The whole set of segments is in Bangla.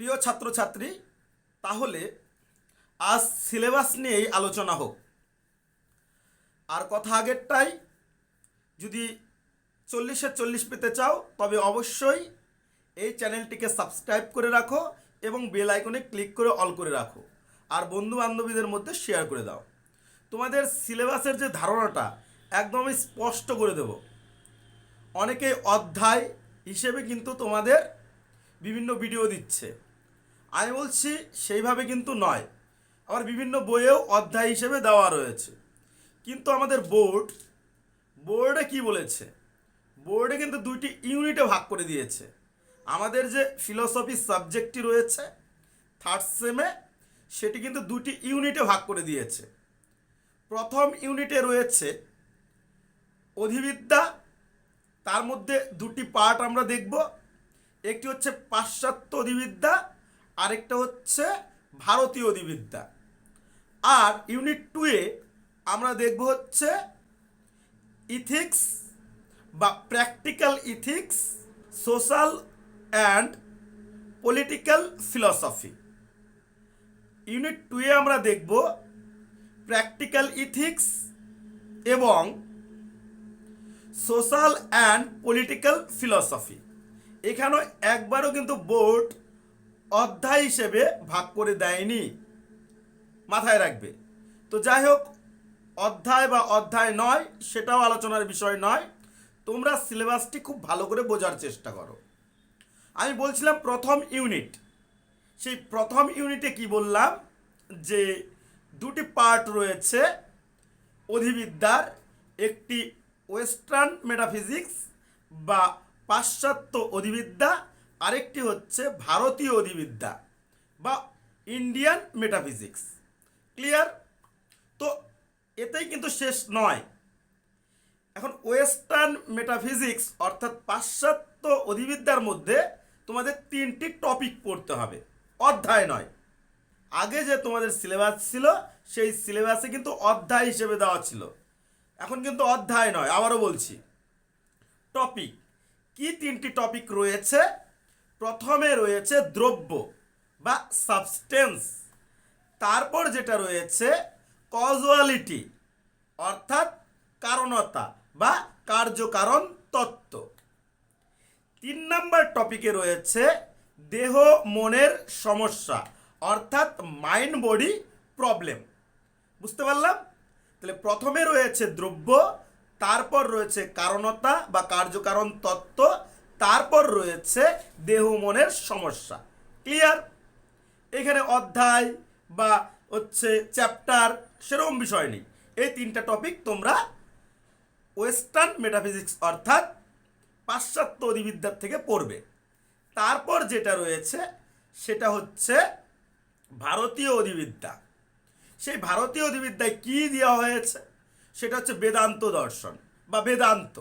প্রিয় ছাত্রছাত্রী, তাহলে আজ সিলেবাস নিয়েই আলোচনা হোক। আর কথা আগেরটাই, যদি চল্লিশের চল্লিশ পেতে চাও, তবে অবশ্যই এই চ্যানেলটিকে সাবস্ক্রাইব করে রাখো এবং বেল আইকনে ক্লিক করে অল করে রাখো। আর বন্ধু বান্ধবীদের মধ্যে শেয়ার করে দাও। তোমাদের সিলেবাসের যে ধারণাটা, একদমই স্পষ্ট করে দেব। অনেকে অধ্যায় হিসেবে কিন্তু তোমাদের বিভিন্ন ভিডিও দিচ্ছে। আমি বলছি সেইভাবে কিন্তু নয়। আবার বিভিন্ন বইয়েও অধ্যায় হিসেবে দেওয়া রয়েছে। কিন্তু আমাদের বোর্ড, বোর্ডে কি বলেছে? বোর্ডে কিন্তু দুইটি ইউনিটে ভাগ করে দিয়েছে। আমাদের যে ফিলসফি সাবজেক্টটি রয়েছে থার্ড সেমে সেটি কিন্তু দুটি ইউনিটে ভাগ করে দিয়েছে। প্রথম ইউনিটে রয়েছে অধিবিদ্যা, তার মধ্যে দুটি পার্ট আমরা দেখব। একটি হচ্ছে পাশ্চাত্য অধিবিদ্যা আরেকটা হচ্ছে ভারতীয় অধিবিদ্যা। আর ইউনিট টুয়ে আমরা দেখব হচ্ছে ইথিক্স বা practical ethics social and political philosophy unit টুয়ে আমরা দেখব প্র্যাকটিক্যাল ইথিক্স এবং সোশ্যাল অ্যান্ড পলিটিক্যাল ফিলসফি এখানেও একবারও কিন্তু বোর্ড অধ্যায় হিসেবে ভাগ করে দেয়নি। মাথায় রাখবে। তো যাই হোক, অধ্যায় বা অধ্যায় নয়, সেটাও আলোচনার বিষয় নয়। তোমরা সিলেবাসটি খুব ভালো করে বোঝার চেষ্টা করো। আমি বলছিলাম প্রথম ইউনিট। সেই প্রথম ইউনিটে কি বললাম? যে দুটি পার্ট রয়েছে অধিবিদ্যার, একটি ওয়েস্টার্ন মেটাফিজিক্স বা পাশ্চাত্য অধিবিদ্যা আরেকটি হচ্ছে ভারতীয় অধিবিদ্যা বা ইন্ডিয়ান মেটাফিজিক্স। ক্লিয়ার? তো এতেই কিন্তু শেষ নয়। এখন ওয়েস্টার্ন মেটাফিজিক্স অর্থাৎ পাশ্চাত্য অধিবিদ্যার মধ্যে তোমাদের তিনটি টপিক পড়তে হবে। অধ্যায় নয়। আগে যে তোমাদের সিলেবাস ছিল, সেই সিলেবাসে কিন্তু অধ্যায় হিসেবে দেওয়া ছিল। এখন কিন্তু অধ্যায় নয়, আবারও বলছি। টপিক, কি তিনটি টপিক রয়েছে প্রথমে রয়েছে দ্রব্য বা সাবস্টেন্স তারপর যেটা রয়েছে কজুয়ালিটি অর্থাৎ কারণতা বা কার্যকারণ তত্ত্ব। তিন নম্বর টপিকে রয়েছে দেহ মনের সমস্যা, অর্থাৎ মাইন্ড বডি প্রবলেম বুঝতে পারলাম? তাহলে প্রথমে রয়েছে দ্রব্য, তারপর রয়েছে কারণতা বা কার্যকারণ তত্ত্ব তারপর রয়েছে দেহ মনের সমস্যা। ক্লিয়ার এখানে অধ্যায় বা হচ্ছে চ্যাপ্টার সেরকম বিষয় নেই। এই তিনটা টপিক তোমরা ওয়েস্টার্ন মেটাফিজিক্স অর্থাৎ পাশ্চাত্য অধিবিদ্যার থেকে পড়বে। তারপর যেটা রয়েছে সেটা হচ্ছে ভারতীয় অধিবিদ্যা। সেই ভারতীয় অধিবিদ্যায় কি দেওয়া হয়েছে? সেটা হচ্ছে বেদান্ত দর্শন বা বেদান্ত।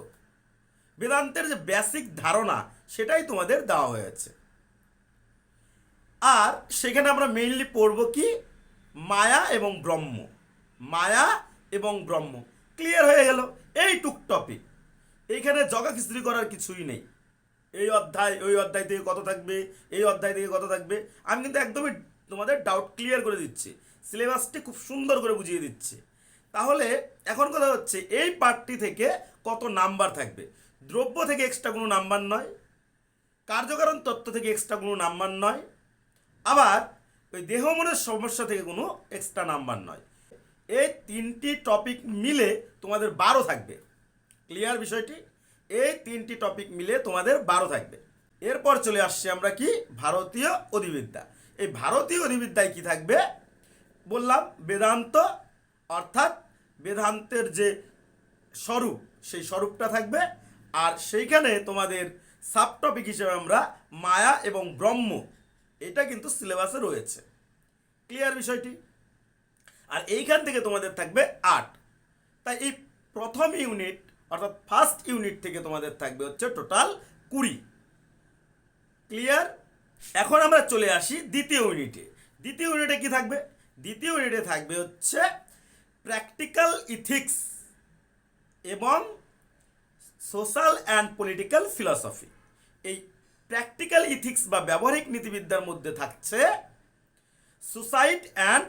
বেদান্তের যে বেসিক ধারণা, সেটাই তোমাদের দেওয়া হয়েছে। আর সেখানে আমরা মেইনলি পড়ব কি? মায়া এবং ব্রহ্ম। মায়া এবং ব্রহ্ম। ক্লিয়ার হয়ে গেল? এইটুক টপিক এইখানে জগা খিস্ত্রি করার কিছুই নেই। এই অধ্যায়, ওই অধ্যায় থেকে কত থাকবে? এই অধ্যায় থেকে কত থাকবে? আমি কিন্তু একদমই তোমাদের ডাউট ক্লিয়ার করে দিচ্ছি। সিলেবাসটি খুব সুন্দর করে বুঝিয়ে দিচ্ছে। তাহলে এখন কথা হচ্ছে, এই পার্টটি থেকে কত নাম্বার থাকবে? দ্রব্য থেকে এক্সট্রা কোনো নাম্বার নয়, কার্যকারণ তত্ত্ব থেকে এক্সট্রা কোনো নাম্বার নয়, আবার ওই দেহ মনের সমস্যা থেকে কোনো এক্সট্রা নাম্বার নয়। এই তিনটি টপিক মিলে তোমাদের বারো থাকবে। ক্লিয়ার বিষয়টি? এই তিনটি টপিক মিলে তোমাদের বারো থাকবে। এরপর চলে আসছে আমরা কি? ভারতীয় অধিবিদ্যা। এই ভারতীয় অধিবিদ্যায় কি থাকবে? বললাম, বেদান্ত, অর্থাৎ বেদান্তের যে স্বরূপ, সেই স্বরূপটা থাকবে আর সেইখানে তোমাদের সাব টপিক হিসেবে আমরা মায়া এবং ব্রহ্ম, এটা কিন্তু সিলেবাসে রয়েছে। ক্লিয়ার বিষয়টি? আর এইখান থেকে তোমাদের থাকবে আট। তাই এই প্রথম ইউনিট অর্থাৎ ফার্স্ট ইউনিট থেকে তোমাদের থাকবে হচ্ছে টোটাল কুড়ি। ক্লিয়ার এখন আমরা চলে আসি দ্বিতীয় ইউনিটে দ্বিতীয় ইউনিটে কি থাকবে? দ্বিতীয় ইউনিটে থাকবে হচ্ছে প্র্যাকটিক্যাল ইথিক্স এবং সোশ্যাল অ্যান্ড পলিটিক্যাল ফিলসফি। এই প্র্যাকটিক্যাল ইথিক্স বা ব্যবহারিক নীতিবিদ্যার মধ্যে থাকছে সুসাইড অ্যান্ড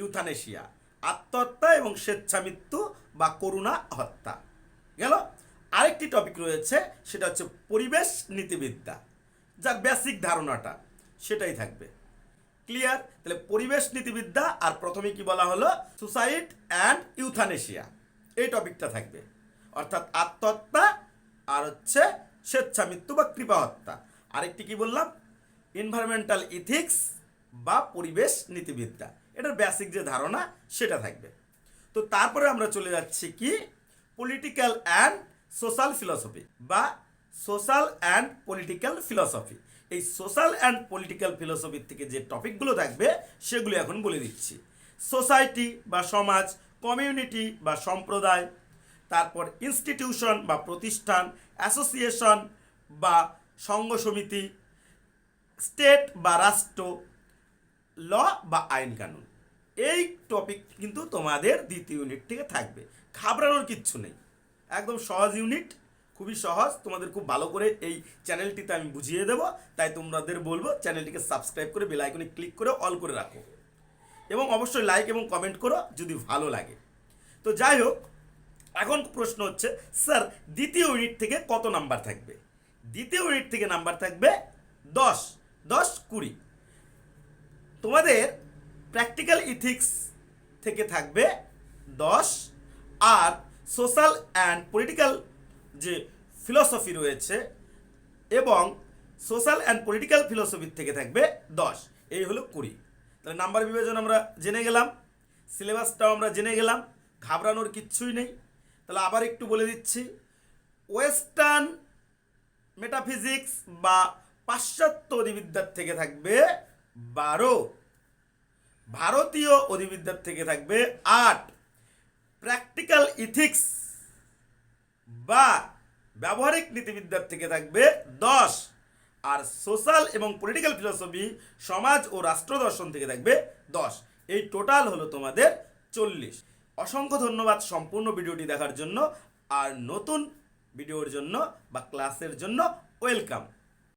ইউথানেশিয়া, আত্মহত্যা এবং স্বেচ্ছামৃত্যু বা করুণা হত্যা। গেল? আরেকটি টপিক রয়েছে, সেটা হচ্ছে পরিবেশ নীতিবিদ্যা। যার বেসিক ধারণাটা, সেটাই থাকবে। ক্লিয়ার? তাহলে পরিবেশ নীতিবিদ্যা আর প্রথমে কি বলা হলো? সুসাইড অ্যান্ড ইউথানেশিয়া, এই টপিকটা থাকবে। অর্থাৎ আত্মহত্যা আর হচ্ছে স্বেচ্ছামৃত্যু বা কৃপা হত্যা আরেকটি কি বললাম? এনভায়রনমেন্টাল ইথিক্স বা পরিবেশ নীতিবিদ্যা। এটার বেসিক যে ধারণা, সেটা থাকবে। তো তারপরে আমরা চলে যাচ্ছি কি? পলিটিক্যাল অ্যান্ড সোশ্যাল ফিলসফি বা সোশ্যাল অ্যান্ড পলিটিক্যাল ফিলসফি এই সোশ্যাল অ্যান্ড পলিটিক্যাল ফিলসফির থেকে যে টপিকগুলো থাকবে, সেগুলো এখন বলে দিচ্ছি। সোসাইটি বা সমাজ কমিউনিটি বা সম্প্রদায় তারপর ইনস্টিটিউশন বা প্রতিষ্ঠান অ্যাসোসিয়েশন বা সংঘ সমিতি স্টেট বা রাষ্ট্র ল বা আইন কানুন। এই টপিক কিন্তু তোমাদের দ্বিতীয় ইউনিট থেকে থাকবে। ঘাবড়ানোর কিচ্ছু নেই। একদম সহজ ইউনিট খুবই সহজ। তোমাদের খুব ভালো করে এই চ্যানেলটিতে আমি বুঝিয়ে দেবো। তাই তোমাদের বলব চ্যানেলটিকে সাবস্ক্রাইব করে বেল আইকনে ক্লিক করে অল করে রাখো। এবং অবশ্যই লাইক এবং কমেন্ট করো যদি ভালো লাগে। তো যাই হোক এখন প্রশ্ন হচ্ছে, স্যার, দ্বিতীয় ইউনিট থেকে কত নাম্বার থাকবে? দ্বিতীয় ইউনিট থেকে নাম্বার থাকবে দশ দশ কুড়ি। তোমাদের প্র্যাকটিক্যাল ইথিক্স থেকে থাকবে দশ, আর সোশ্যাল অ্যান্ড পলিটিক্যাল যে ফিলসফি রয়েছে এবং সোশ্যাল অ্যান্ড পলিটিক্যাল ফিলসফির থেকে থাকবে দশ, এই হলো কুড়ি। তাহলে নাম্বার বিভাজন আমরা জেনে গেলাম সিলেবাসটাও আমরা জেনে গেলাম, ঘাবড়ানোর কিচ্ছুই নেই। তাহলে আবার একটু বলে দিচ্ছি। ওয়েস্টার্ন মেটাফিজিক্স বা পাশ্চাত্য অধিবিদ্যার থেকে থাকবে বারো। ভারতীয় অধিবিদ্যার থেকে থাকবে আট। প্র্যাকটিক্যাল ইথিক্স বা ব্যবহারিক নীতিবিদ্যার থেকে থাকবে দশ। আর সোশ্যাল এবং পলিটিক্যাল ফিলসফি সমাজ ও রাষ্ট্র দর্শন থেকে থাকবে দশ। এই টোটাল হলো তোমাদের চল্লিশ। অসংখ্য ধন্যবাদ সম্পূর্ণ ভিডিওটি দেখার জন্য আর নতুন ভিডিওর জন্য বা ক্লাসের জন্য ওয়েলকাম।